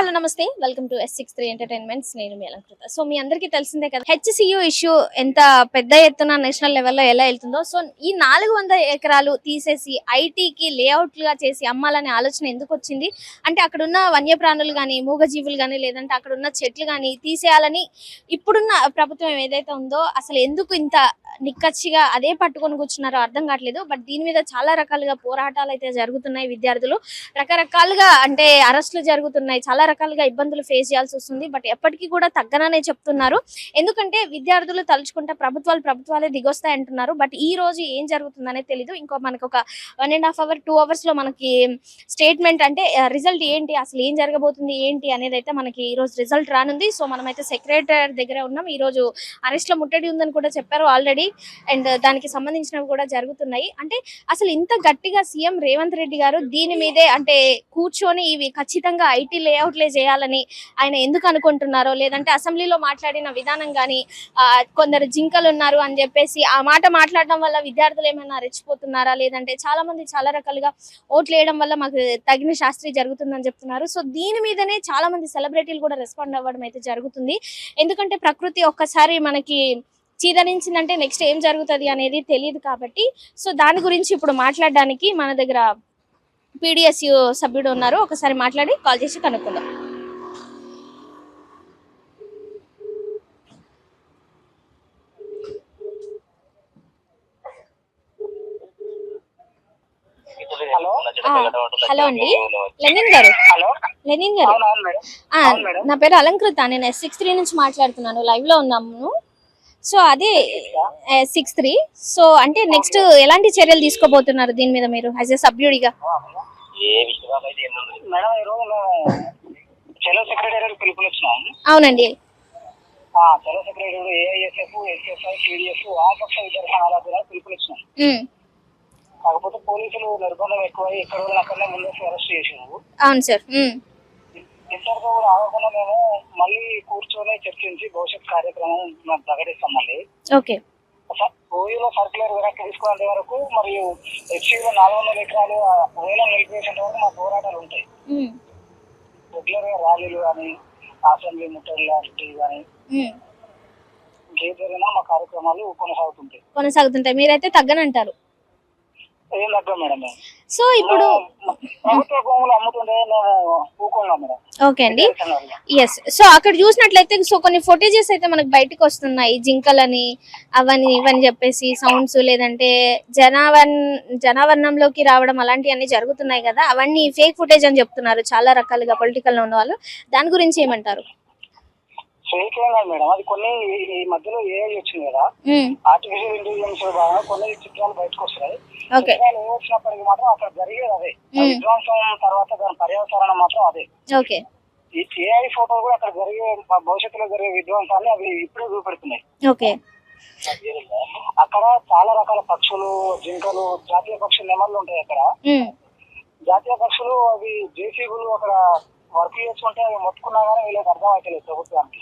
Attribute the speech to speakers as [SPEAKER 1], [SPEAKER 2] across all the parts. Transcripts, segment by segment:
[SPEAKER 1] Hello నమస్తే welcome to S six three entertainments నేను మీ అలంకృత. సో మీ అందరికీ తెలిసిందే కదా హెచ్సియు ఇష్యూ ఎంత పెద్ద ఎత్తున నేషనల్ లెవెల్లో ఎలా వెళ్తుందో. సో ఈ నాలుగు ఎకరాలు తీసేసి ఐటీకి లేఅవుట్లుగా చేసి అమ్మాలనే ఆలోచన ఎందుకు వచ్చింది? అంటే అక్కడున్న వన్యప్రాణులు కానీ మూగజీవులు కానీ లేదంటే అక్కడ ఉన్న చెట్లు కానీ తీసేయాలని ఇప్పుడున్న ప్రభుత్వం ఏదైతే ఉందో అసలు ఎందుకు ఇంత నిక్కచ్చిగా అదే పట్టుకొని కూర్చున్నారో అర్థం కావట్లేదు. బట్ దీని మీద చాలా రకాలుగా పోరాటాలు అయితే జరుగుతున్నాయి విద్యార్థులు. రకరకాలుగా అంటే అరెస్టులు జరుగుతున్నాయి చాలా రకాలుగా ఇబ్బందులు ఫేస్ చేయాల్సి వస్తుంది. బట్ ఎప్పటికీ కూడా తగ్గననే చెప్తున్నారు. ఎందుకంటే విద్యార్థులు తలుచుకుంటే ప్రభుత్వాలు ప్రభుత్వాలే దిగొస్తాయి అంటున్నారు. బట్ ఈ రోజు ఏం జరుగుతుందనే తెలీదు. ఇంకో మనకు ఒక one and half hour two అవర్స్లో మనకి స్టేట్మెంట్ అంటే రిజల్ట్ ఏంటి? అసలు ఏం జరగబోతుంది? ఏంటి? అనేది అయితే మనకి ఈ రోజు రిజల్ట్ రానుంది. సో మనమైతే సెక్రటరీ దగ్గర ఉన్నాం. ఈ రోజు అరెస్ట్లో ముట్టడి ఉందని కూడా చెప్పారు ఆల్రెడీ అండ్ దానికి సంబంధించినవి కూడా జరుగుతున్నాయి. అంటే అసలు ఇంత గట్టిగా సీఎం రేవంత్ రెడ్డి గారు దీని మీదే అంటే కూర్చొని ఇవి ఖచ్చితంగా ఐటీ లేఅవుట్లే చేయాలని ఆయన ఎందుకు అనుకుంటున్నారో లేదంటే అసెంబ్లీలో మాట్లాడిన విధానం కానీ కొందరు జింకలు ఉన్నారు అని చెప్పేసి ఆ మాట మాట్లాడడం వల్ల విద్యార్థులు ఏమైనా రెచ్చిపోతున్నారా? లేదంటే చాలా మంది చాలా రకాలుగా ఓట్లు వేయడం వల్ల మాకు తగిన శాస్త్రి జరుగుతుందని చెప్తున్నారు. సో దీని మీదనే చాలా మంది సెలబ్రిటీలు కూడా రెస్పాండ్ అవ్వడం అయితే జరుగుతుంది. ఎందుకంటే ప్రకృతి ఒక్కసారి మనకి చీదరించిందంటే నెక్స్ట్ ఏం జరుగుతుంది అనేది తెలియదు కాబట్టి సో దాని గురించి ఇప్పుడు మాట్లాడడానికి మన దగ్గర పీడిఎస్యు సభ్యుడు ఉన్నారు. ఒకసారి మాట్లాడి కాల్ చేసి కనుక్కుందాం.
[SPEAKER 2] హలో
[SPEAKER 1] అండి. లెనిన్ గారు.
[SPEAKER 2] హలో.
[SPEAKER 1] లెనిన్ గారు. నా పేరు అలంకృత. నేను ఎస్ సిక్స్ త్రీ నుంచి మాట్లాడుతున్నాను. లైవ్లో ఉన్నాము. సో అదే సిక్స్ త్రీ సో అంటే నెక్స్ట్ ఎలాంటి చర్యలు తీసుకోబోతున్నారు దీని మీద మీరు యాజ్ ఎ సభ్యుడిగా? అవునండి.
[SPEAKER 2] ఆ చెలో సెక్రటరీ ఏఐఎస్ఎఫ్ వామపక్ష విద్యార్థి ఆరాధన పిలుపునిచ్చినాం కాకపోతే పోలీసులు నిర్బంధం ఎక్కువై ఎక్కడ కూడా అక్కడనే ముందేసి అరెస్ట్ చేసినాము
[SPEAKER 1] అవును సార్.
[SPEAKER 2] కూడా ఆగకుండా మేము మళ్ళీ కూర్చొని చర్చించి భవిష్యత్ కార్యక్రమం మేము ప్రకటిస్తాం మళ్ళీ
[SPEAKER 1] ఓకే
[SPEAKER 2] ఓయూలో సర్కులర్ వెనక్కి తీసుకునే వరకు మరియు హెచ్సీలో నాలుగు వందల ఎకరాలు వేలం నిలిపేసేంత వరకు మా పోరాటాలు ఉంటాయి. రెగ్యులర్గా ర్యాలీలు కానీ అసెంబ్లీ ముట్టడి లాంటివి కానీ. ఇంకేం జరిగినా మా కార్యక్రమాలు కొనసాగుతుంటాయి.
[SPEAKER 1] కొనసాగుతుంటాయి. మీరైతే తగ్గనంటారు.
[SPEAKER 2] ఏం తగ్గ మేడం మేము.
[SPEAKER 1] సో ఇప్పుడు
[SPEAKER 2] మేము ప్రభుత్వ భూములు అమ్ముతుంటే మేము ఊకున్నాం మేడం.
[SPEAKER 1] ఓకే అండి. ఎస్ సో అక్కడ చూసినట్లయితే సో కొన్ని ఫుటేజెస్ అయితే మనకు బయటకు వస్తున్నాయి. జింకలని అవని ఇవని చెప్పేసి సౌండ్స్ లేదంటే జనావన్ జనావరణంలోకి రావడం అలాంటివన్నీ జరుగుతున్నాయి కదా. అవన్నీ ఫేక్ ఫుటేజ్ అని చెప్తున్నారు. చాలా రకాలుగా పొలిటికల్లో ఉన్న వాళ్ళు దాని గురించి ఏమంటారు?
[SPEAKER 2] కాదు మేడం. అది కొన్ని ఈ- మధ్యలో ఏఐ వచ్చింది కదా. ఆర్టిఫిషియల్ ఇంటెలిజెన్స్ భాగంగా కొన్ని చిత్రాలు బయటకు వస్తాయి
[SPEAKER 1] ఓకే.
[SPEAKER 2] చిత్రాలు ఏ వచ్చినప్పటికీ మాత్రం అక్కడ జరిగేది అదే. విధ్వంసం తర్వాత దాని పర్యవసానం మాత్రం అదే.
[SPEAKER 1] ఓకే.
[SPEAKER 2] ఈ ఏఐ ఫోటో కూడా అక్కడ జరిగే భవిష్యత్తులో జరిగే విధ్వంసాన్ని అవి ఇప్పుడే చూపెడుతున్నాయి.
[SPEAKER 1] ఓకే.
[SPEAKER 2] అక్కడ చాలా రకాల పక్షులు జింకలు జాతీయ పక్షులు నెమళ్ళు ఉంటాయి అక్కడ. జాతీయ పక్షులు అవి జేసీబులు అక్కడ వర్క్ చేసుకుంటే అవి మొత్తుకున్నా కానీ వీళ్ళకి అర్థం అవుతలేదు ప్రభుత్వానికి.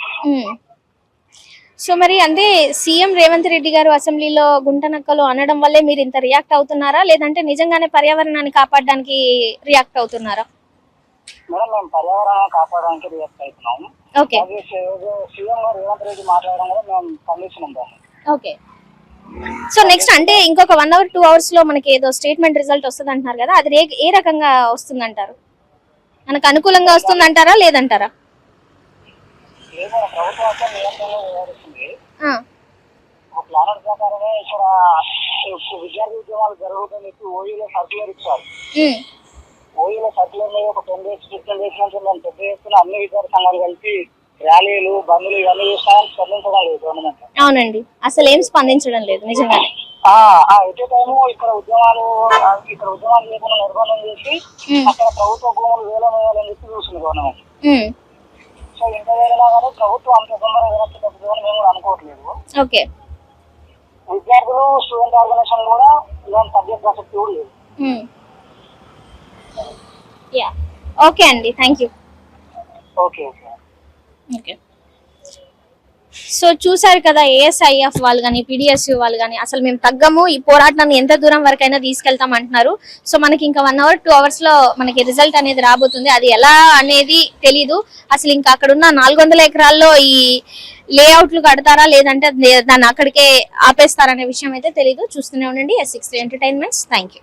[SPEAKER 1] సో మరి అంటే సీఎం రేవంత్ రెడ్డి గారు అసెంబ్లీలో గుంటనక్కలు అనడం వల్లే మీరు ఇంత రియాక్ట్ అవుతున్నారా? లేదంటే నిజంగానే పర్యావరణాన్ని కాపాడడానికి రియాక్ట్ అవుతున్నారా?
[SPEAKER 2] మేడం మేము పర్యావరణాన్ని కాపాడడానికి రియాక్ట్ అవుతున్నాం
[SPEAKER 1] ఓకే.
[SPEAKER 2] అది సీఎం గారు రేవంత్ రెడ్డి మాట్లాడడం కూడా మేము దాన్ని
[SPEAKER 1] ఓకే. సో నెక్స్ట్ అంటే ఇంకొక వన్ అవర్ టూ అవర్స్లో మనకి ఏదో స్టేట్మెంట్ రిజల్ట్ వస్తుంది అంటున్నారు కదా అది ఏ రకంగా వస్తుంది అంటారు మనకు అనుకూలంగా వస్తుంది అంటారా లేదంటారా?
[SPEAKER 2] లేదు మన ప్రభుత్వం అంతా నియంత్రణలో వ్యవహరిస్తుంది
[SPEAKER 1] ఆ,
[SPEAKER 2] ఒక ప్లానర్ ప్రకారమే ఇక్కడ విద్యార్థి ఉద్యమాలు జరుగుతుందని చెప్పి ఓయూలో సర్క్యులర్ ఇచ్చారు.
[SPEAKER 1] ఉమ్,
[SPEAKER 2] ఓయూలో సర్క్యులర్ మీద ఒక టెన్ డేస్ ఫిఫ్టీన్ డేస్ నుంచి మేము పెద్ద ఎత్తున అన్ని విద్యార్థి సంఘాలు కలిపి ర్యాలీలు ఇవన్నీ స్పందించడం లేదు గవర్నమెంట్.
[SPEAKER 1] అవునండి. అసలు ఏం స్పందించడం లేదు. నిజంగానే.
[SPEAKER 2] ఎటే టైము ఇక్కడ ఉద్యమాలు ఇక్కడ ఉద్యమాలు లేకుండా నిర్బంధం చేసి అక్కడ ప్రభుత్వ భూములు వేలం వేయాలని చెప్పి గవర్నమెంట్.
[SPEAKER 1] ఉమ్,
[SPEAKER 2] సో ఇంత వేరేలా కానీ ప్రభుత్వం అంత తొందరగా వెనక్కి తగ్గుతుందని మేము అనుకోవట్లేదు.
[SPEAKER 1] ఓకే.
[SPEAKER 2] విద్యార్థులు స్టూడెంట్ ఆర్గనైజేషన్ కూడా ఇలాంటి తగ్గే ప్రసక్తి కూడా లేదు.
[SPEAKER 1] ఓకే అండి thank you
[SPEAKER 2] okay okay.
[SPEAKER 1] Okay so చూసారు కదా ఏఎస్ఐఎఫ్ వాళ్ళు కానీ పిడిఎస్యూ వాళ్ళు కానీ అసలు మేము తగ్గము ఈ పోరాటాన్ని ఎంత దూరం వరకైనా తీసుకెళ్తాం అంటున్నారు. సో మనకి ఇంకా వన్ అవర్ టూ అవర్స్లో మనకి రిజల్ట్ అనేది రాబోతుంది. అది ఎలా అనేది తెలీదు. అసలు ఇంకా అక్కడ ఉన్న నాలుగు వందల ఎకరాల్లో ఈ లేఅవుట్లు కడతారా లేదంటే అది దాన్ని అక్కడికే ఆపేస్తారనే విషయం అయితే తెలీదు. చూస్తూనే ఉండండి S six entertainments thank you